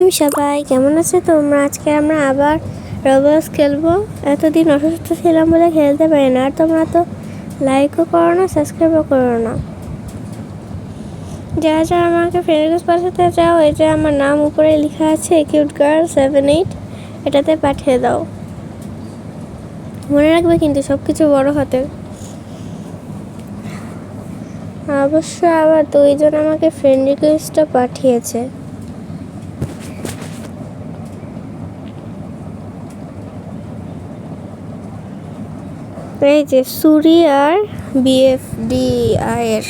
সবাই কেমন আছে তোমরা? আজকে আমরা আবার রবার্স খেলব। এতদিন অসুস্থ ছিলাম বলে খেলতে পারি না। আর তোমরা তো লাইকও করো না সাবস্ক্রাইবও করো না। যারা যারা আমাকে রিকোয়েস্ট পাঠাতে চাও যে আমার নাম উপরে লেখা আছে কিউট গার্ল সেভেন এইট এটাতে পাঠিয়ে দাও। মনে রাখবে কিন্তু সব কিছু বড় হাতে। অবশ্য আবার দুইজন আমাকে ফ্রেন্ড রিকোয়েস্টও পাঠিয়েছে। এই যে সুরি আর বিএফ ডি আয়ের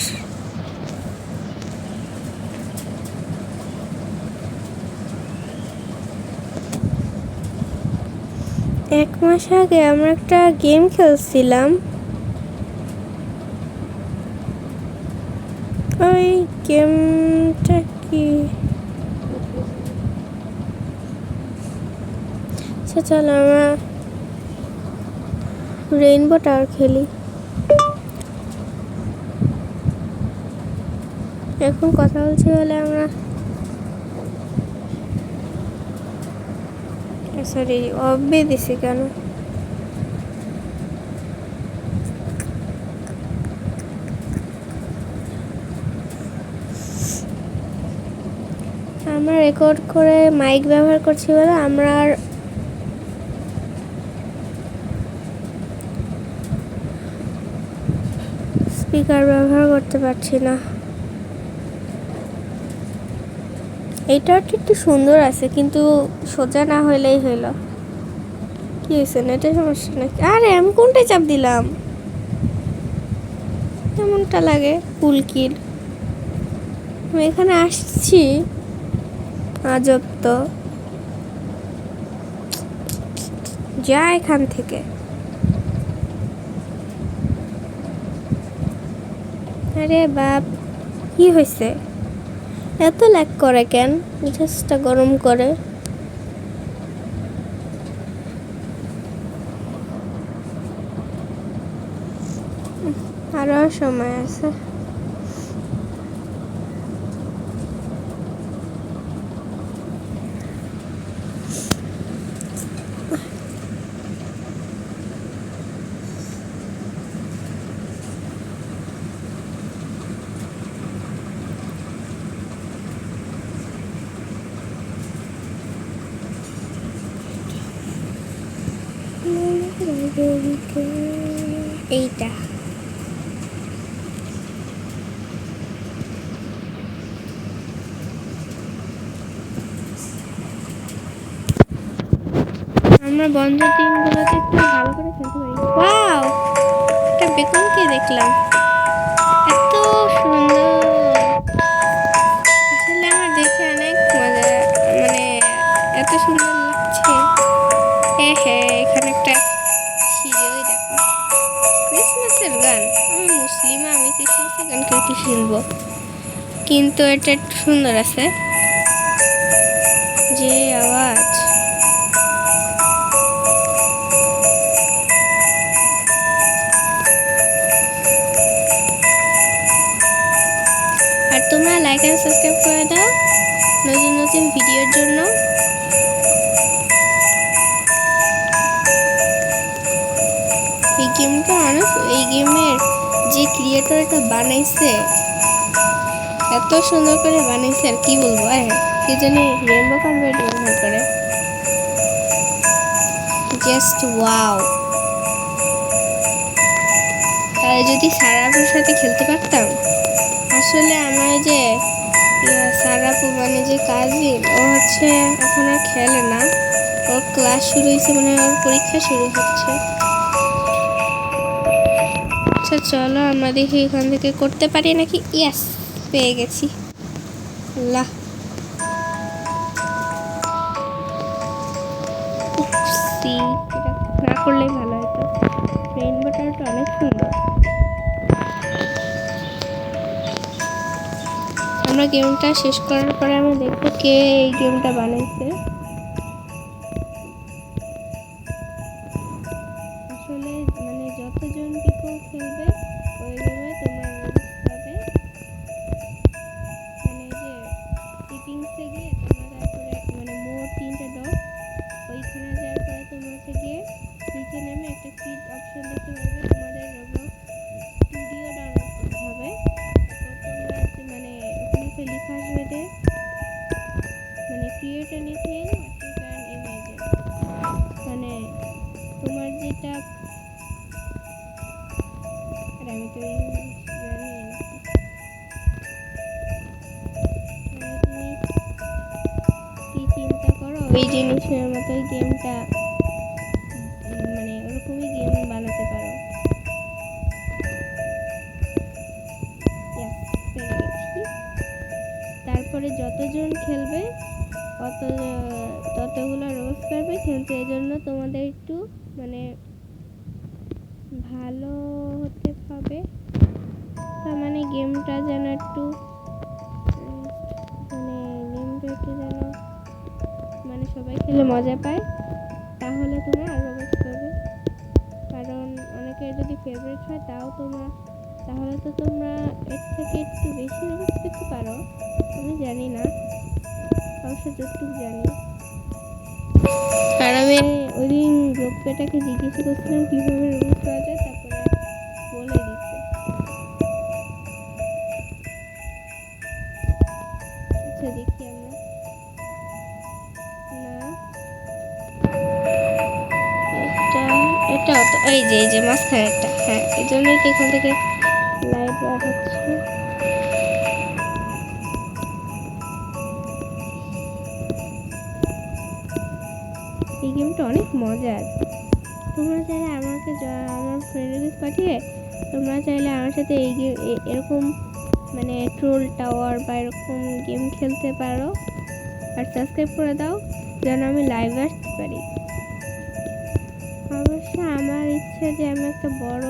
এক মাস আগে আমরা একটা গেম খেলছিলাম। ওই গেমটা কি? আচ্ছা চলো আমরা রেইনবো টাওয়ার খেলি। এখন কথা বলছি বলে আমরা সরি অফবে দিছি কেন? আমরা রেকর্ড করে মাইক ব্যবহার করছি বলে আমরা স্পিকার ব্যবহার করতে পারছি না। এইটাও একটু সুন্দর আছে, কিন্তু সোজা না হইলেই হইল। কি হয়েছে নেটের সমস্যা নাকি? আরে, আমি কোনটায় চাপ দিলাম? কেমনটা লাগে? কুলকির আমি এখানে আসছি। আজব তো। যা এখান থেকে। আরে বাপ কি হয়েছে এত ল্যাক করে কেন? জাস্টটা গরম করে। আরও সময় আছে এইটা আমরা বন্ধ দিনগুলোতে একটু ভালো করে খেলতে পারি। ওয়াও! একটা বেগুনকে দেখলাম। এত সুন্দর। আসলে আমার দেখে অনেক মজা মানে এত সুন্দর লাগছে। হ্যাঁ হ্যাঁ এখানে একটা ওই দেখো। ক্রিসমাসের গান। আমি মুসলিম, আমি ক্রিসমাসের গান কি শুনব। কিন্তু এটা একটু সুন্দর আছে। লাইক অ্যান্ড সাবস্ক্রাইব করে দাও নতুন নতুন ভিডিওর জন্য। এই গেমটা অনেক, এই গেমের যে ক্রিয়েটর এটা বানাইছে, এত সুন্দর করে বানাইছে আর কি বলব হ্যাঁ কে জানি রেনবো কার্ভেট ব্যবহার করে জাস্ট ওয়াও তাহলে যদি সারাপুর সাথে খেলতে পারতাম আসলে আমার যে সারাপু মানে যে কাজিন ও হচ্ছে এখন আর খেলে না। ওর ক্লাস শুরু হয়েছে মানে ওর পরীক্ষা শুরু হচ্ছে। আচ্ছা চলো আমরা দেখি এখান থেকে করতে পারি নাকি? ইয়াস পেয়ে গেছি। আল্লাহ। না করলেই ভালো। আমরা গেমটা শেষ করার পরে আমরা দেখব কে এই গেমটা বানাইছে ওই জিনিসের মতোই গেমটা মানে ওরকমই গেম বানাতে পারো। তারপরে যতজন খেলবে, অত, ততগুলো রোজ করবে কিন্তু এই জন্য তোমাদের একটু মানে ভালো হতে হবে তার মানে গেমটা যেন একটু সবাই খেলে মজা পায়, তাহলে তোমরা বেশ করবে কারণ অনেকের যদি ফেভারিট হয় তাও তোমরা, তাহলে তো তোমরা এর থেকে একটু বেশি রোজ করতে পারো, আমি জানি না। অবশ্য যতটুকু জানি। কারণ আমি ওই দিন রোপেটাকে জিজ্ঞেস করছিলাম কীভাবে রোজ যে মাঝখানেরটা হ্যাঁ এই জন্যই তো এখান থেকে লাইট বার হচ্ছে? এই গেমটা অনেক মজার। তোমরা চাইলে আমাকে আমার ফ্রেন্ডদের পাঠিয়ে তোমরা চাইলে আমার সাথে এই গেম এরকম মানে ট্রোল টাওয়ার বা এরকম গেম খেলতে পারো। আর সাবস্ক্রাইব করে দাও, যেন আমি লাইভ আসতে পারি। অবশ্য আমার ইচ্ছা যে আমি একটা বড়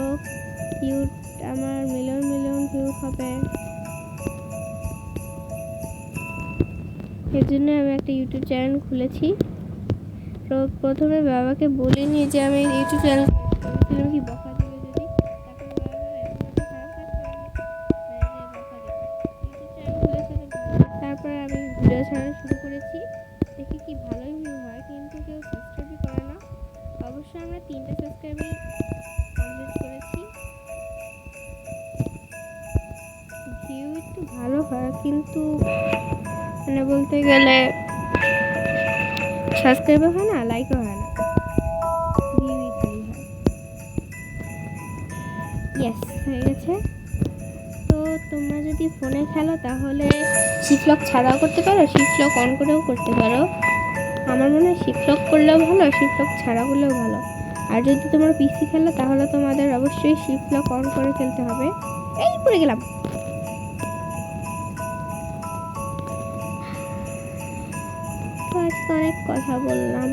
কিউট আমার মিলন মিলন ভিউ হবে। এর জন্য আমি একটা ইউটিউব চ্যানেল খুলেছি। তো প্রথমে বাবাকে বলিনি যে আমি ইউটিউব চ্যানেল কি বকা যদি ফোনে খেলো তাহলে শিফলক ছাড়াও করতে পারো শিফলক অন করেও করতে পারো। আমার মনে হয় শিফলক করলেও ভালো শিফলক ছাড়া করলেও ভালো। আর যদি তোমরা পিসি খেলো তাহলে তোমাদের অবশ্যই শিফলক অন করে খেলতে হবে। এই পড়ে গেলাম। আজকে অনেক কথা বললাম।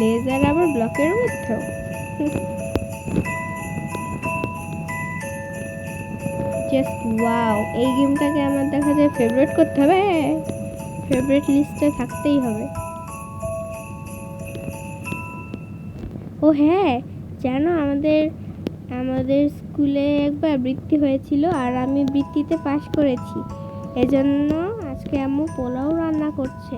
লেজার আবার ব্লকের মধ্যেও। জাস্ট ওয়াও এই গেমটাকে আমার দেখা যায় ফেভারিট করতে হবে। ফেভারিট লিস্টে থাকতেই হবে। ও হ্যাঁ জানো আমাদের আমাদের স্কুলে একবার বৃত্তি হয়েছিল আর আমি বৃত্তিতে পাশ করেছি। এজন্য আজকে আম্মু পোলাও রান্না করছে।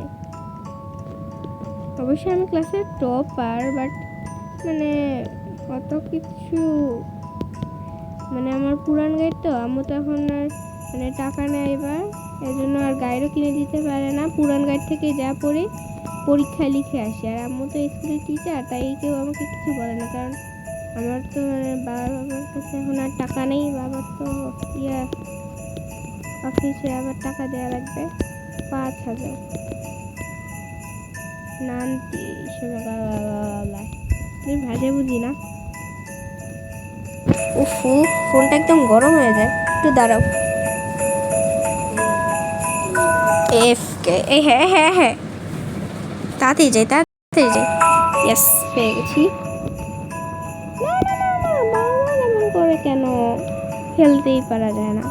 অবশ্যই আমি ক্লাসের টপার বাট মানে কত কিছু মানে আমার পুরান গাইড তো আমি তো এখন আর মানে টাকা নেয় এবার। জন্য আর গাইডও কিনে দিতে পারে না। পুরান গাইড থেকে যা পড়ি পরীক্ষায় লিখে আসি। আর আম্মু তো স্কুলের টিচার তাই কেউ আমাকে কিছু বলে না। কারণ আমার তো মানে বাবা বাবার কাছে এখন আর টাকা নেই। বাবার তো ইয়া, অফিসে আবার টাকা দেওয়া লাগবে। পাঁচ হাজার। নানটি তুমি ভাজে বুঝি না। উফু ফোনটা একদম গরম হয়ে যায়। একটু দাঁড়াও। এফ কে এই হ্যাঁ হ্যাঁ হ্যাঁ। তাড়াতাড়ি যাই তাড়াতাড়ি যাই। ইয়েস পেয়ে গেছি। করে কেন? খেলতেই পারা যায় না।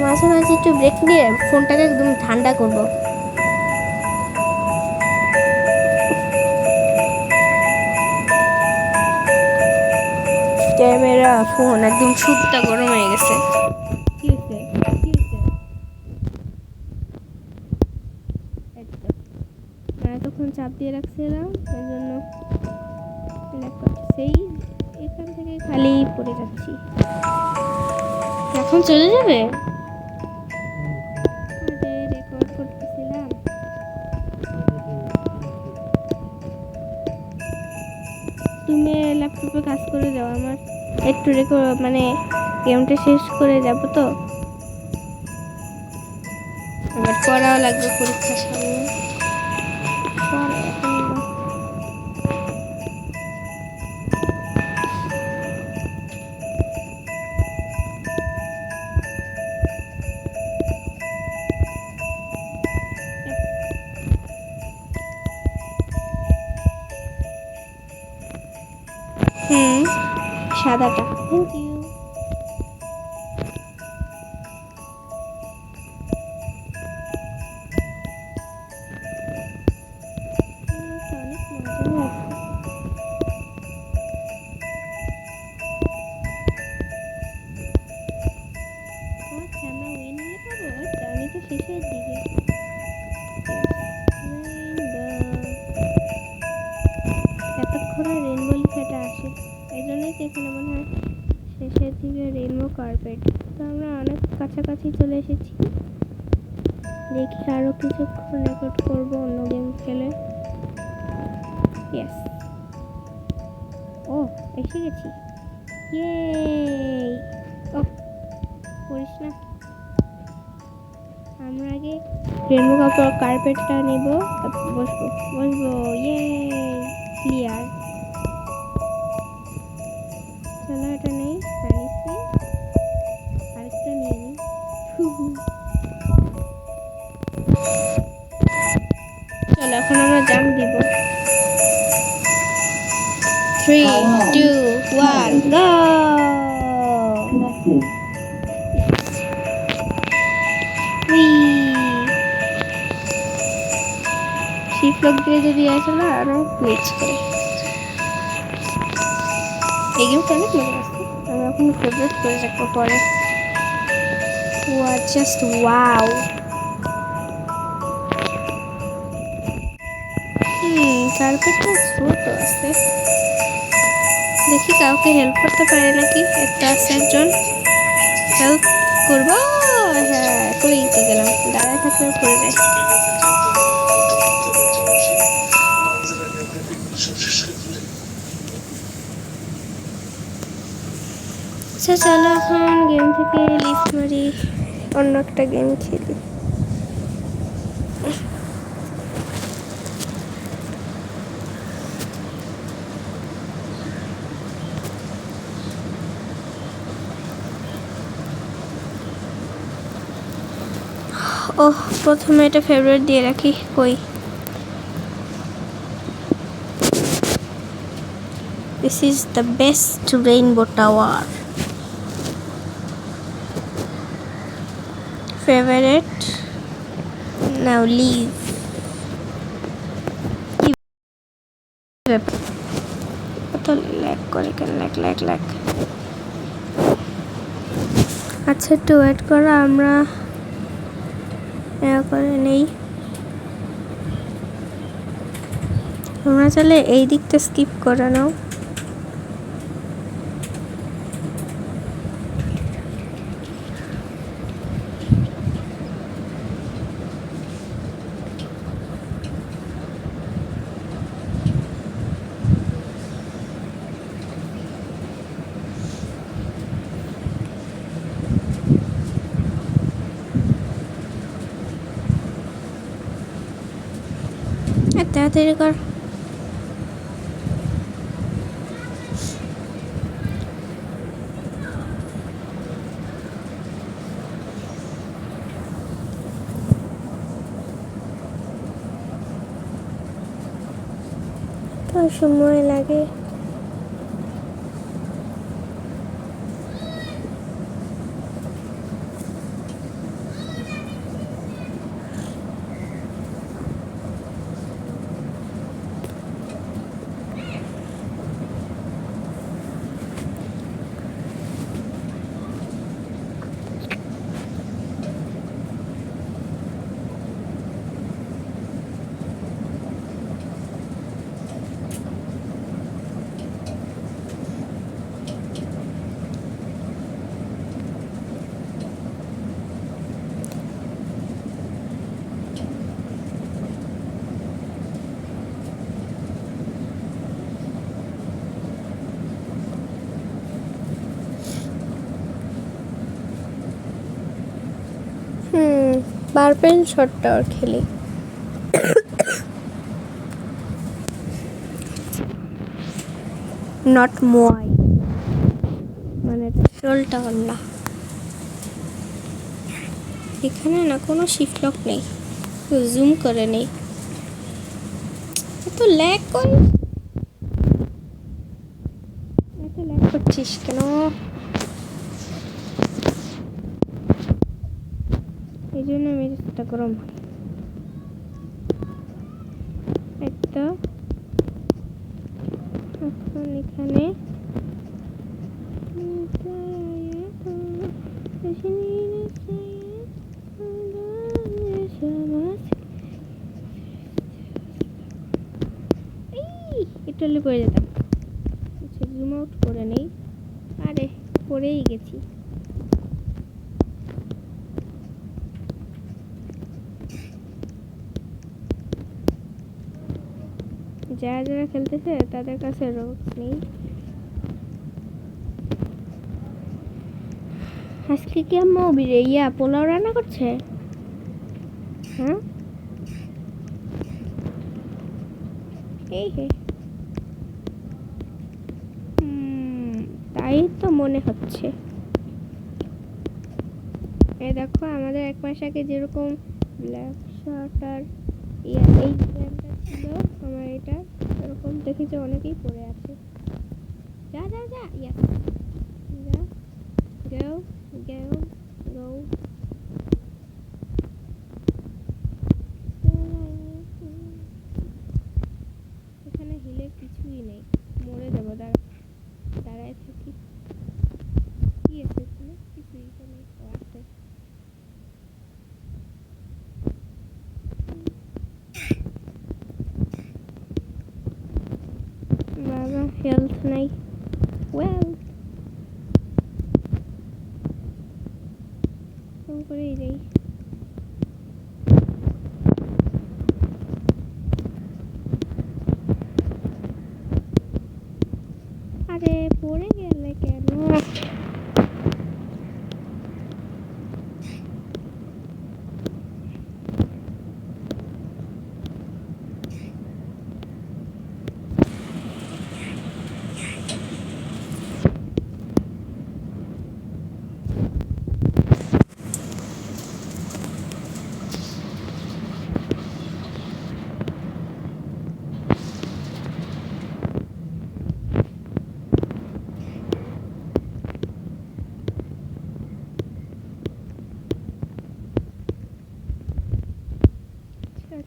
মাঝে মাঝে একটু ব্রেক নিয়ে ফোনটাকে একদম ঠান্ডা করব। ক্যামেরা, ফোন একদম সুদটা গরম হয়ে গেছে। এতক্ষণ চাপ দিয়ে রাখছিলাম ওই জন্য সেই এখান থেকে খালি পড়ে যাচ্ছি। এখন চলে যাবে? তুমি ল্যাপটপে কাজ করে যাও, আমার একটু রেখে মানে গেমটা শেষ করে যাব তো। পড়াও লাগবে পরীক্ষার সামনে। সাদাটা এখানে মনে হয়। শেষের দিকে রেনবো কার্পেট তো আমরা অনেক কাছাকাছি চলে এসেছি। দেখি আরও কিছুক্ষণ রেকর্ড করব অন্য গেম খেলে। ইয়েস ও, এসে গেছি। ইয়ে ও করিস না। আমরা আগে রেনবো কাপড় কার্পেটটা নেব বসবো। বসবো ইয়ে ক্লিয়ার চলো এটা নেই প্যানিস নেই আরেকটা নিয়ে নিই চলো, এখন আমরা জাম দিব। Three two one go shift দিয়ে যদি আসে না, আরও গ্লিচ করে। এই গেমটা অনেক মজা আসছে আমি এখন ফেভারিট করে রাখব পরে। জাস্ট ওয়াও হুম কার্পেটটা ছোট আছে। দেখি কাউকে হেল্প করতে পারে নাকি? একটা আছে একজন। হেল্প করব? হ্যাঁ করেই তো গেলাম। দাঁড়ায় থাকলে পড়ে যায়। আচ্ছা চলো এখন গেম থেকে লিফট মারি। অন্য একটা গেম খেলি। ওহ, প্রথমে এটা ফেভারিট দিয়ে রাখি, কই? This is the best rainbow tower. Favorite. Now leave. কি ল্যাগ করে কেন আচ্ছা একটু ওয়েট করো আমরা করে নেই তোমরা চাইলে এই দিকটা স্কিপ করে নাও তাড়াতাড়ি কর। সময় লাগে। বারপেন শট টাওয়ার খেলি। নট মোয়াই মানে এটা শোল টাওয়ার না এখানে না কোনো শিফলক নেই। জুম করে নেই। এত ল্যাগ কর এত ল্যাগ করছিস কেন? এই জন্য মেজাজটা গরম হয় একটু পড়ে যেতাম। আচ্ছা করে নেই। আরে পড়েই গেছি। যারা খেলতেছে, তাদের কাছে রোগ নেই। আজকে কি আম্মা বিরে ইয়া পোলাও রান্না করছে? হ্যাঁ? এই হে। তাই তো মনে হচ্ছে। এই দেখো, আমাদের এক মাস আগে যেরকম ব্ল্যাক শার্ট আর ইয়া, এই ছিল, আমার এটা। এরকম দেখি অনেকেই পড়ে আছে। যা যা যা ইয়া যা, গেও গেও go এখানে হিলে কিছুই নেই মরে যাব দাঁড়া দাঁড়ায় থাকি কি আছে এখানে কিছুই তো নেই ও আছে বাবা হেলথ নাই ওয়েল ফোন করেই যাই আরে পড়ে গেলে কেন আচ্ছা,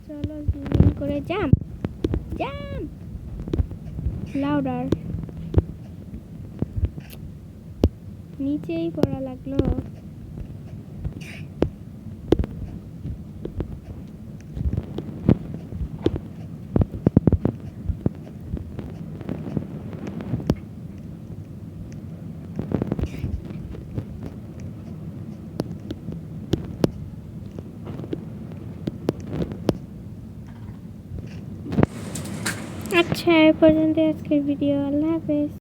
চলো করে জাম জাম লাউডার নিচেই পড়া লাগল। আচ্ছা এ পর্যন্ত আজকের ভিডিও আল্লাহ হাফেজ